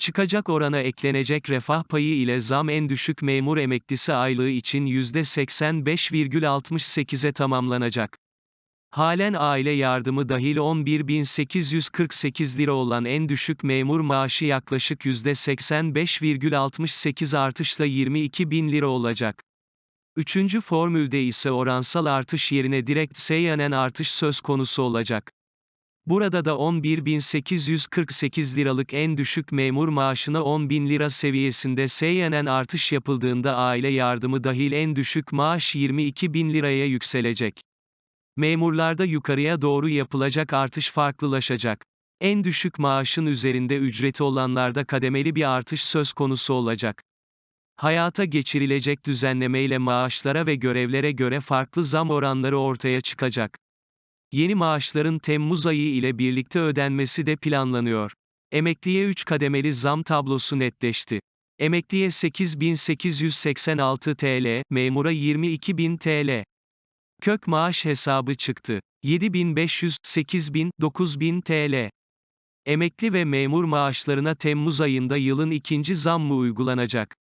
Çıkacak orana eklenecek refah payı ile zam en düşük memur emeklisi aylığı için %85,68'e tamamlanacak. Halen aile yardımı dahil 11.848 lira olan en düşük memur maaşı yaklaşık %85,68 artışla 22.000 lira olacak. Üçüncü formülde ise oransal artış yerine direkt seyyanen artış söz konusu olacak. Burada da 11.848 liralık en düşük memur maaşına 10.000 lira seviyesinde seyyanen artış yapıldığında aile yardımı dahil en düşük maaş 22.000 liraya yükselecek. Memurlarda yukarıya doğru yapılacak artış farklılaşacak. En düşük maaşın üzerinde ücreti olanlarda kademeli bir artış söz konusu olacak. Hayata geçirilecek düzenlemeyle maaşlara ve görevlere göre farklı zam oranları ortaya çıkacak. Yeni maaşların Temmuz ayı ile birlikte ödenmesi de planlanıyor. Emekliye 3 kademeli zam tablosu netleşti. Emekliye 8.886 TL, memura 22.000 TL. Kök maaş hesabı çıktı. 7500, 8000, 9000 TL. Emekli ve memur maaşlarına Temmuz ayında yılın ikinci zammı uygulanacak.